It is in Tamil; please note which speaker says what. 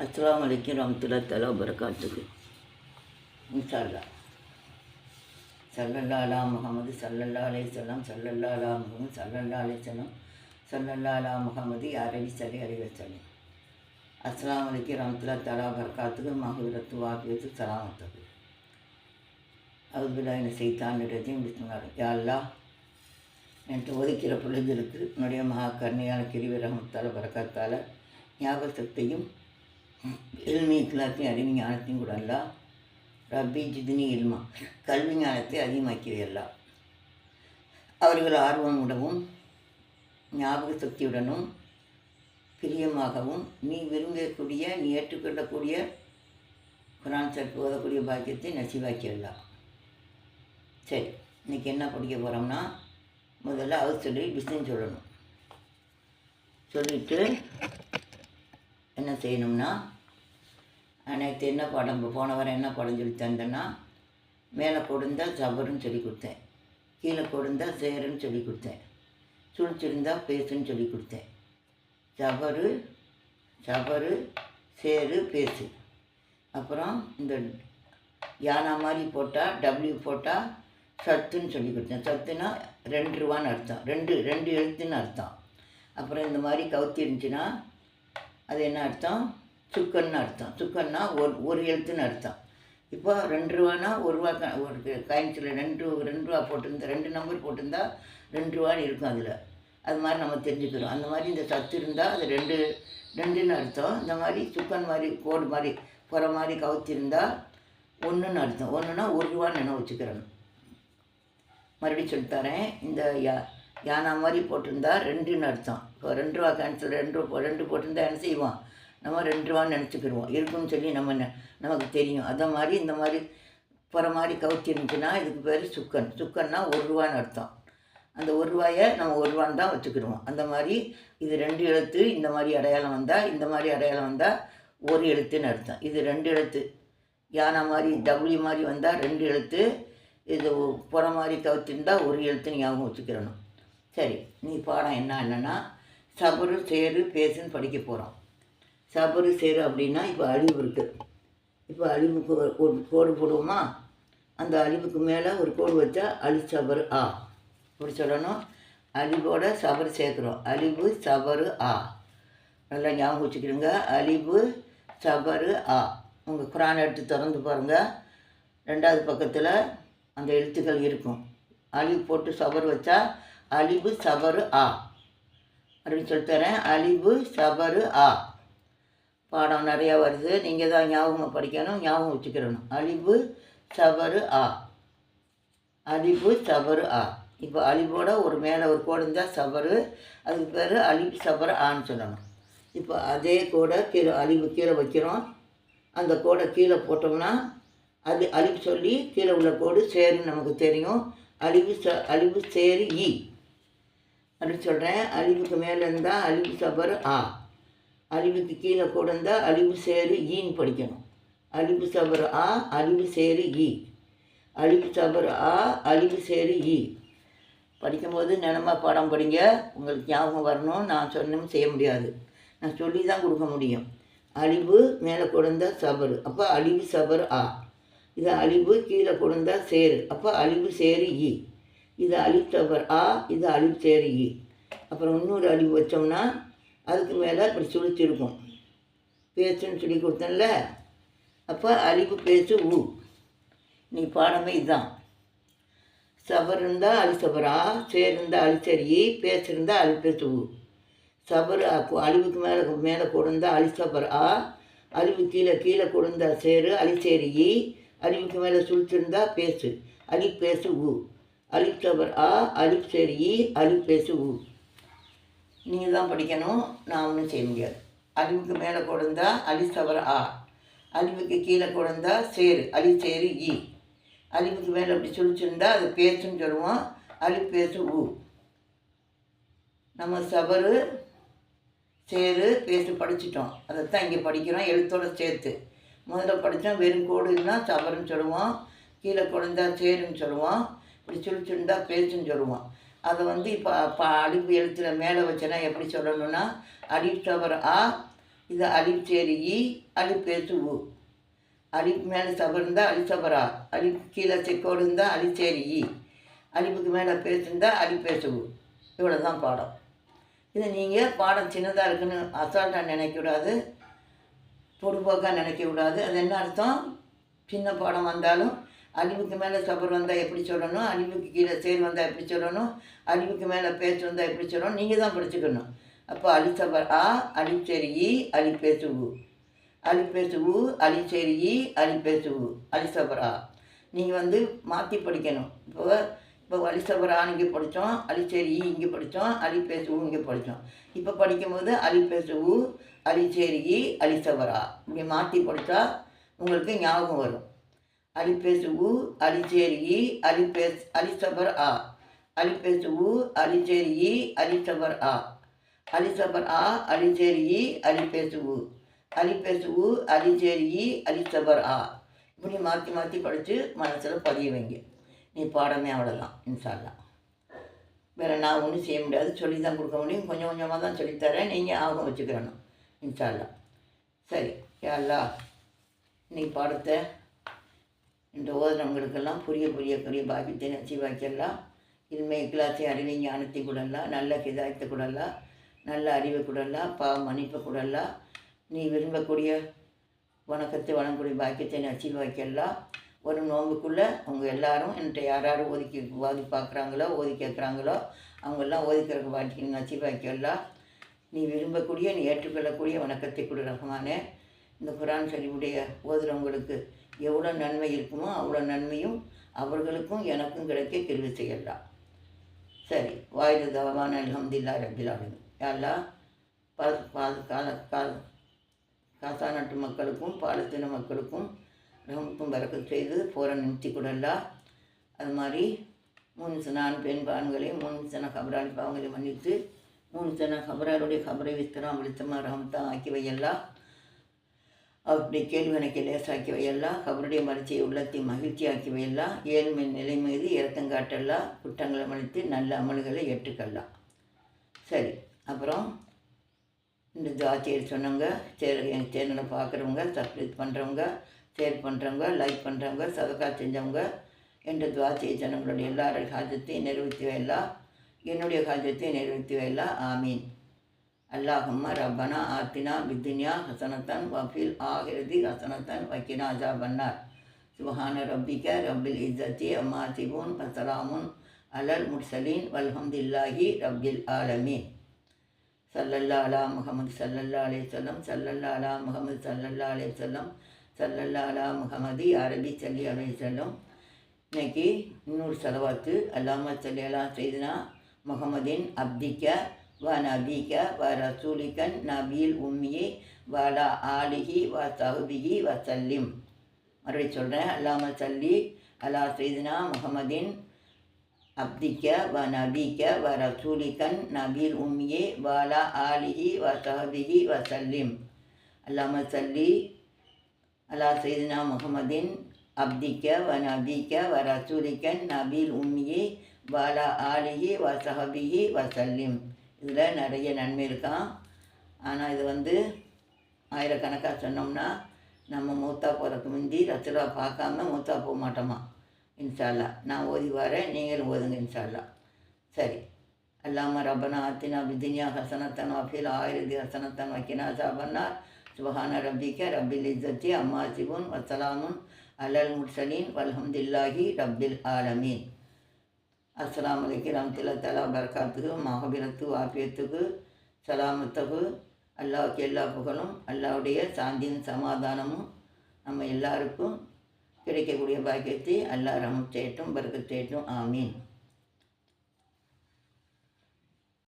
Speaker 1: அஸ்லாம் அலைக்கும் ரஹ்மத்துல்லாஹி தலா வரகாத்துக்கு இன்ஷால்லா சல்லல்லா அலா முகமது சல்லல்லா அலே செல்லம் சல்லல்லா அலா முகமது சல்லல்லா அலே செல்லம் சல்லல்லா அலா முகமது யாரடி சலி அறிவ செல்லம் அஸ்லாம் அலைக்கும் ரஹ்மத்துல்லாஹி தலா வரகாத்துக்கு மகவிரத்து வாக்கியத்து சலாமத்துக்கு அவுதுல்லாஹின செய்தான் இடத்தையும் பிஸ்மில்லாஹ். யா அல்லாஹ் என்று ஒதுக்கிற பிள்ளைகளுக்கு என்னுடைய மகா கருணையான கிரிவி ரஹமத்தால் வரக்காத்தால் ஞாபக சக்தியும் இல்மி இஸ்லாத்தையும் அறிவு ஞானத்தையும் கூட அல்லா. ரப்பி ஜிதினி இல்மா. கல்வி ஞானத்தை அதிகமாக்கியதல்லா. அவர்கள் ஆர்வமுடனும் ஞாபக சக்தியுடனும் பிரியமாகவும் நீ விரும்பக்கூடிய நீ ஏற்றுக்கொள்ளக்கூடிய குரான் சர்ப்பு ஓதக்கூடிய பாக்கியத்தை நசிவாக்கியல்லா. சரி இன்னைக்கு என்ன படிக்க போகிறோம்னா முதல்ல அவர் சொல்லி பிஸ்னஸ் சொல்லணும். சொல்லிவிட்டு என்ன செய்யணும்னா நேற்று என்ன படம் போன வாரம் என்ன படம் சொல்லி தந்தேன்னா மேலே கொடுந்தா ஜபருன்னு சொல்லி கொடுத்தேன். கீழே கொடுந்தா சேருன்னு சொல்லி கொடுத்தேன். சுழிச்சிருந்தா பேசுன்னு சொல்லி கொடுத்தேன். ஜபரு ஜபரு சேரு பேசு. அப்புறம் இந்த யானா மாதிரி போட்டால் டபிள்யூ போட்டால் சத்துன்னு சொல்லி கொடுத்தேன். சத்துனா ரெண்டு ரூபான்னு அர்த்தம். ரெண்டு ரெண்டு எழுத்துன்னு அர்த்தம். அப்புறம் இந்த மாதிரி கவுத்தி இருந்துச்சுன்னா அது என்ன அர்த்தம்? சுக்கன்னு அர்த்தம். சுக்கன்னா ஒரு ஒரு எழுத்துன்னு அர்த்தம். இப்போ ரெண்டு ரூபானா ஒரு ரூபா க ஒரு காயின்ஸில் ரெண்டு ரெண்டு ரூபா போட்டிருந்தா ரெண்டு நம்பர் போட்டிருந்தா ரெண்டு ரூபான்னு இருக்கும் அதில். அது மாதிரி நம்ம தெரிஞ்சுக்கிறோம். அந்த மாதிரி இந்த சத்து இருந்தால் அது ரெண்டு ரெண்டுன்னு அர்த்தம். இந்த மாதிரி சுக்கன் மாதிரி கோடு மாதிரி புற மாதிரி கவுத்திருந்தா ஒன்றுன்னு அர்த்தம். ஒன்றுனா ஒரு ரூபான்னு நினைவு வச்சுக்கிறணும். மறுபடியும் சொல்லித்தரேன் இந்த யா யானா மாதிரி போட்டிருந்தா ரெண்டுன்னு அர்த்தம். இப்போ ரெண்டு ரூபா கேன்சல் ரெண்டு ரெண்டு போட்டிருந்தா என்ன செய்வான்? நம்ம ரெண்டு ரூபான்னு நினச்சிக்கிடுவோம் இருக்குன்னு சொல்லி நம்ம நெ- நமக்கு தெரியும். அதை மாதிரி இந்த மாதிரி புற மாதிரி கவுத்தி இருந்துச்சுன்னா இதுக்கு பேர் சுக்கன். சுக்கன்னா ஒரு ரூபான்னு அர்த்தம். அந்த ஒரு ரூபாயை நம்ம ஒரு ரூபான்னு தான் வச்சுக்கிடுவோம். அந்த மாதிரி இது ரெண்டு எழுத்து இந்த மாதிரி அடையாளம் வந்தால் இந்த மாதிரி அடையாளம் வந்தால் ஒரு எழுத்துன்னு அர்த்தம். இது ரெண்டு எழுத்து. யானை மாதிரி டபிள்யூ மாதிரி வந்தால் ரெண்டு எழுத்து. இது புற மாதிரி கவுத்திருந்தால் ஒரு எழுத்து ஞாபகம் வச்சுக்கிறணும் சரி நீ பாடம் என்ன என்னென்னா சபரு சேரு பேசுன்னு படிக்க போகிறோம் சாப்பாடு செய்கிறோம் அப்படின்னா இப்போ அழிவு இருக்குது இப்போ அழிவுக்கு ஒரு கோடு போடுவோமா? அந்த அழிவுக்கு மேலே ஒரு கோடு வச்சா அழி சபரு ஆ. அப்படி சொல்லணும். அழிவோட சபரு சேர்க்குறோம். அழிவு சபரு ஆ. நல்லா ஞாபகம் வச்சுக்கிடுங்க. அழிவு சபரு ஆ. உங்கள் குரான் எடுத்து திறந்து பாருங்கள் ரெண்டாவது பக்கத்தில் அந்த எழுத்துக்கள் இருக்கும். அழிவு போட்டு சபர் வச்சா அழிவு சபரு ஆ. அப்படின்னு சொல்லித்தரேன் அழிவு சபரு ஆ. பாடம் நிறையா வருது. நீங்கள் தான் ஞாபகமாக படிக்கணும். ஞாபகம் வச்சுக்கிறணும். அழிவு சபரு ஆ. அழிவு சபரு ஆ. இப்போ அழிவோட ஒரு மேலே ஒரு கோடு இருந்தால் சபரு அதுக்கு பேர் அழிவு சபரு ஆன்னு சொல்லணும். இப்போ அதே கோடை கீழே அழிவு கீழே வைக்கிறோம். அந்த கோடை கீழே போட்டோம்னா அது அழிவு சொல்லி கீழே உள்ள கோடு சேருன்னு நமக்கு தெரியும். அழிவு ச அழிவு சேரு இ அப்படின்னு சொல்கிறேன் அழிவுக்கு மேலே இருந்தால் அழிவு சபர் ஆ. அழிவுக்கு கீழே கொடுந்தால் இருந்தால் அழிவு சேரு ஈன்னு படிக்கணும். அழிவு சபர் ஆ அழிவு சேரு இ அழிவு சபர் ஆ அழிவு சேரு இ படிக்கும்போது நினமா பாடம் படிங்க. உங்களுக்கு ஞாபகம் வரணும். நான் சொன்னும் செய்ய முடியாது. நான் சொல்லி தான் கொடுக்க முடியும். அழிவு மேலே கொடுந்தா சபரு அப்போ அழிவு சபர் ஆ. இது அழிவு கீழே கொடுந்தா சேரு அப்போ அழிவு சேரு இ இது அழிவு சபர் ஆ இது அழிவு சேரு இ அப்புறம் இன்னொரு அழிவு வச்சோம்னா அதுக்கு மேலே இப்படி சுழிச்சிருக்கும். பேசுன்னு சொல்லி கொடுத்தேன்ல. அப்போ அழிவு பேசு ஊ நீ பாடமே இதுதான் சபர் இருந்தால் அழி சபரா சேர் இருந்தால் அழி சரி பேசிருந்தா பேசு ஊ சபர் அழிவுக்கு மேலே மேலே கொடுந்தா அழி சபர் அழிவு கீழே கீழே கொடுந்தா சேரு அழி சேரி அழிவுக்கு மேலே சுழிச்சிருந்தா பேசு. அழி பேசு ஊ அழி சபர் ஆ அழி சேரி அழி பேசு ஊ நீங்கள் தான் படிக்கணும் நான் ஒன்றும் செய்ய முடியாது. அழிவுக்கு மேலே கொடுந்தா அலி சபர் ஆ. அழிவுக்கு கீழே கொடுந்தா சேரு அலி சேரு இ. அழிவுக்கு மேலே அப்படி சுழிச்சிருந்தா அது பேசுன்னு சொல்லுவோம் அழி பேசு ஊ நம்ம சபரு சேரு பேசி படிச்சிட்டோம். அதைத்தான் இங்கே படிக்கிறோம் எழுத்தோட சேர்த்து. முதல்ல படித்தோம் வெறும் கோடு இருந்தால் சபருன்னு சொல்லுவோம் கீழே கொடுந்தா சேருன்னு சொல்லுவோம் இப்படி சுழிச்சிருந்தா பேசுன்னு சொல்லுவோம். அதை வந்து இப்போ இப்போ அடிப்பு எழுத்துல மேலே வச்சேன்னா எப்படி சொல்லணும்னா அடி ஆ இது அலிப் ஈ அலிப் பேசு ஊ மேலே சபர் இருந்தால் அலி சபரா கீழே செக்கோடு இருந்தால் அலி சேரி ஈ மேலே பேசுந்தா அலி உ. இவ்வளோ தான் பாடம். இது நீங்கள் பாடம் சின்னதாக இருக்குன்னு அசால்ட்டாக நினைக்கக்கூடாது பொடுபோக்காக நினைக்கக்கூடாது அது என்ன அர்த்தம்? சின்ன பாடம் வந்தாலும் அழிவுக்கு மேலே சபர் வந்தால் எப்படி சொல்லணும்? அழிவுக்கு கீழே சேர் வந்தால் எப்படி சொல்லணும்? அழிவுக்கு மேலே பேச்சு வந்தால் எப்படி சொல்லணும்? நீங்கள் தான் படிச்சுக்கணும். அப்போ அழி சபர் ஆ அலி சரி அழி பேசுவு அழி பேசுவு அலி பேசு அழி அலி அழி சபர் ஆ. நீங்கள் வந்து மாற்றி படிக்கணும். இப்போ இப்போ அலி சபர் ஆ இங்கே படித்தோம் அலிச்சேரி இங்கே படித்தோம் அலி பேசுவோம் இங்கே படித்தோம் இப்போ படிக்கும்போது அலி பேசு ஊ அலி அலி இப்படி மாற்றி படித்தா உங்களுக்கு ஞாபகம் வரும். அலி பேசு ஊ அலி சேரி அலிசபர் ஆ. அலி பேசு ஊ அலி ஆ. அலிசபர் ஆ அலி சேரி ஈ அலி பேசு அலி பேசு ஊ ஆ. இப்படி மாற்றி மாற்றி படித்து மனசில் பதிய வைங்க. நீ பாடமே அவ்வளோதான் இன்ஷால்லா வேறு நான் ஒன்றும் செய்ய முடியாது. சொல்லி தான் கொடுக்க முடியும். கொஞ்சம் கொஞ்சமாக தான் சொல்லித்தரேன். நீங்கள் ஆகும் வச்சுக்கிறணும் இன்ஷால்லா சரி யாரா நீ பாடத்தை இந்த ஓதுறவங்களுக்கெல்லாம் புரிய புரியக்கூடிய பாக்கியத்தை நச்சி வாய்க்கலாம் இனிமே கிளாஸை அறிவை ஞானத்தை கூடலாம் நல்ல ஹிதாயத்தை கூடலாம் நல்ல அறிவை கூடலாம் பா மன்னிப்பை கூடலாம் நீ விரும்பக்கூடிய வணக்கத்தை வணங்கக்கூடிய பாக்கியத்தை நச்சி வாய்க்கலாம் ஒரு நோம்புக்குள்ளே அவங்க எல்லாரும் என்கிட்ட யார் யார் ஒதுக்கி ஓதி பார்க்குறாங்களோ ஓதி கேட்குறாங்களோ அவங்கெல்லாம் ஒதுக்கிறக்கு பாக்கியம் நச்சி வாய்க்கலாம் நீ விரும்பக்கூடிய நீ ஏற்றுக்கொள்ளக்கூடிய வணக்கத்தை கொடு ரகமானே இந்த குரான் சரிவுடைய ஓதுறவங்களுக்கு எவ்வளோ நன்மை இருக்குமோ அவ்வளோ நன்மையும் அவர்களுக்கும் எனக்கும் கிடைக்க கிருவி செய்யலாம் சரி வாயுது தவான் அலமதுல்லா ரபில் யாரா பா கால கால காசா நாட்டு மக்களுக்கும் பாலஸ்தீன மக்களுக்கும் ரஹமத்தும் பறக்க செய்து போரை நிறுத்தி கொடுல்லா அது மாதிரி மூணு சனான் பெண் பான்களை மூணு சன கபராளி பாவங்களை மன்னித்து மூணு சன கபராருடைய கபரை விஸ்தரம் விழுத்தமாக ரஹமத்தான் ஆக்கி வையல்லா அப்படி கேள்வி எனக்கு லேசாக்கி வையல்லாம் அவருடைய மலர்ச்சியை உள்ளத்தை மகிழ்ச்சியாக்கியவையெல்லாம் ஏழ்மை நிலை மீது இறக்கங்காட்டெல்லாம் குற்றங்களை மன்னித்து நல்ல அமல்களை ஏற்றுக்கொள்ளலாம் சரி அப்புறம் இந்த ஜாத்தியர் சொன்னவங்க சேர் என் சேனலை பார்க்குறவங்க சப்ஸ்கிரைப் பண்ணுறவங்க ஷேர் பண்ணுறவங்க லைக் பண்ணுறவங்க சதக்கா செஞ்சவங்க என்ற துவாத்திய ஜனங்களுடைய எல்லாருடைய காஜத்தையும் நிறைவேற்றி வையலாம் என்னுடைய காஜத்தையும் நிறைவேற்றி வையலாம் ஆமீன். அல்லாஹம்ம ரப்பனா ஆத்தினா பித்துன்யா ஹசனத்தன் வஃபில் ஆகிரதி ஹசனத்தன் வக்கினாஜா பன்னார் சுபஹான ரப்பிக்க ரப்பில் இஸ்ஸத்தி அம்மா சிபூன் பசராமுன் அலல் முட்சலீன் வல்ஹம்தில்லாஹி ரப்பில் ஆலமீன். சல்லல்லா அலா முகமது சல்லல்லா அலே சொல்லம் சல்லல்லா அலா முகமது சல்லல்லா அலே சொல்லம் சல்லல்லா அலா முகமதி அரபி சல்லி அலே சொல்லம் இன்னைக்கு இன்னொரு செலவாத்து அல்லாம சல்லி அலா செய்தினா முகமதின் அப்திக்க வ நபிக வ ரசூலிகன் நபியில் உம்மியே வலா ஆலிஹி வ சஹபிஹி வ சல்லிம் மறுபடியும் சொல்கிறேன் அல்லாம சல்லி அலா செய்தினா முகமதின் அப்திக்க வ நபிக்க வ ரசூலிகன் நபில் உம்மியே வலா ஆலிஹி வ சஹபிஹி வ சல்லிம் அல்லாம சல்லி அலா செய்தினா முகமதின் அப்திக்க வ நபிக்க வ ரசூலிகன் நபில் உம்மியே வலா ஆலிஹி வ சஹபிஹி வ சல்லிம் இதில் நிறைய நன்மை இருக்கான் ஆனால் இது வந்து ஆயிரக்கணக்காக சொன்னோம்னா நம்ம மூத்தா போகிறதுக்கு முந்தி ரசூலா பார்க்காம மூத்தா போக மாட்டோமா? இன்ஷால்லா. நான் ஓதி வரேன் நீங்களும் ஓதுங்க இன்ஷால்லா. சரி. அல்லாம ரப்பனா அத்தினா பிதினியா ஹசனத்தன் வஃபீல் ஆயிரதி ஹசனத்தன் வக்கினா சாபன்னா சுபஹான ரப்பிக்க ரப்பில் இஸ்ஸத்தி அம்மா சிபுன் வசலாமுன் அலல் முர்சலீன் வல்ஹம்துல்லாஹி ரப்பில் ஆலமீன். அஸ்லாம் அலைக்கும் ரம்தில்லா தலா பரக்காத்துக்கு மகபிரத்து வாபியத்துக்கு சலாமத்துக்கு அல்லாவுக்கு எல்லா புகழும் அல்லாவுடைய சாந்தியும் சமாதானமும் நம்ம எல்லாருக்கும் கிடைக்கக்கூடிய பாக்கியத்தை அல்லா ரஹம் செய்யட்டும் பரக்கத் செய்யட்டும். ஆமீன்.